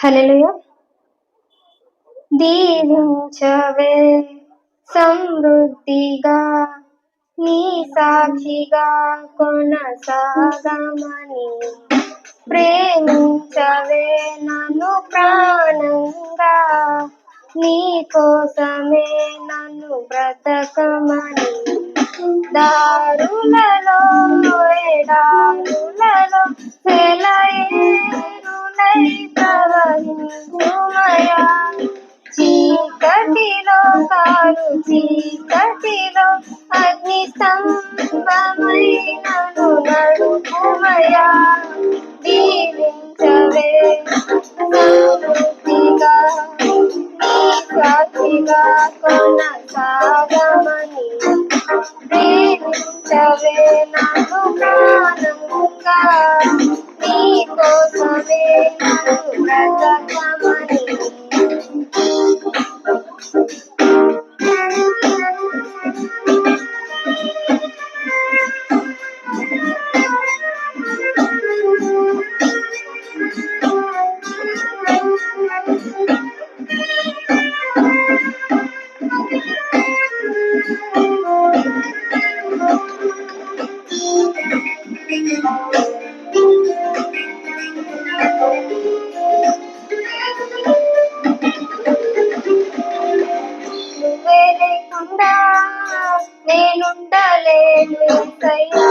హల్లెలూయ. దీవించవే సమృద్ధిగా నీ సాక్షిగా కొనసాగమని. ప్రేమించవే నన్ను ప్రాణంగా నీ కోసమే నన్ను బ్రతకమని. దారులలో ఎడారులలో సెలయేరులై చీకటిలో అగ్ని స్తంభమైనను నడుపుమయా దీవించవే సమృద్ధిగా నీ సాక్షిగా కొనసాగమని. దీవించవే నేనుండలేను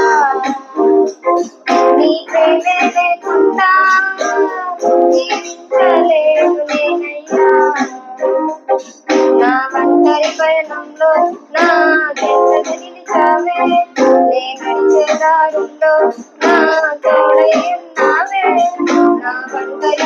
నీ ప్రేమే లేకుండా నేనయ్యా. నా ఒంటరి పయనంలో నా జంటగా నిలిచావే. నే నడిచే దారుల్లో నా తోడై ఉన్నావే నా ఒంటరి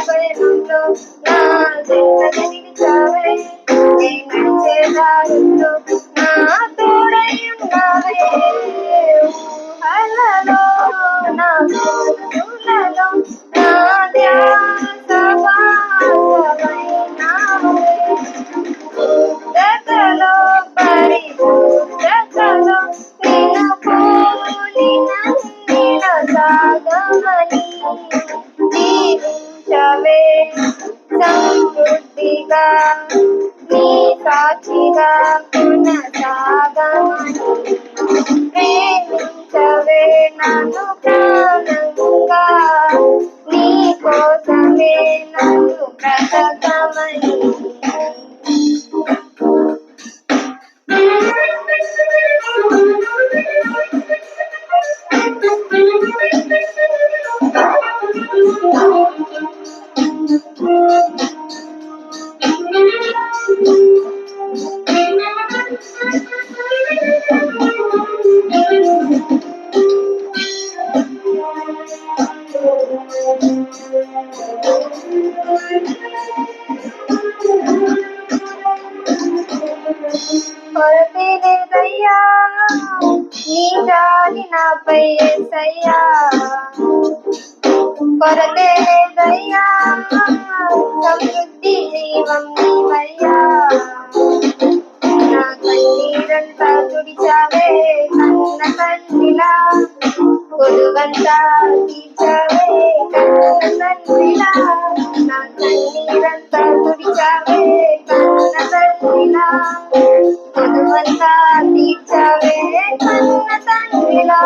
సమృద్ధిగా నీ సాక్షిగా కొనసాగమని ప్రేమించవే నన్ను కొరతే లేదయ్యా నీ జాలి నాపై ఏసయ్యా కొరతే లేదయ్యా సమృద్ధి జీవం నీవయ్యా నా కన్నీరంతా తుడిచావే కన్న తండ్రిలా కొలువంతా తీర్చావే కన్న తండ్రిలా నా కన్నీరంతా తుడిచావే కన్న తండ్రిలా కొలువంతా తీర్చావే కన్న తండ్రిలా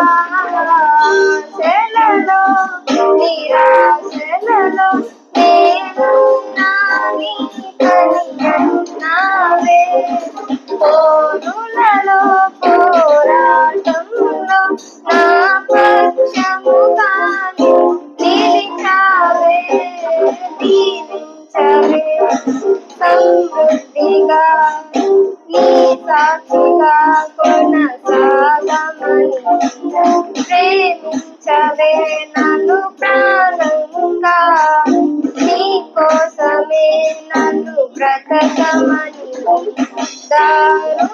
సమృద్ధిగా నీ సాక్షిగా కొనసాగమని ప్రేమించవే నన్ను ప్రాణంగా నీ కోసమే నన్ను బ్రతకమని. దారు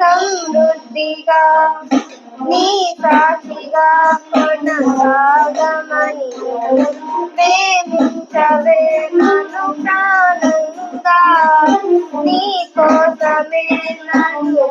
సమృద్ధిగా నీ సాక్షిగా మనసాగమని ప్రేమించవే నన్ను ప్రాణంగా నీ కోసమే నన్ను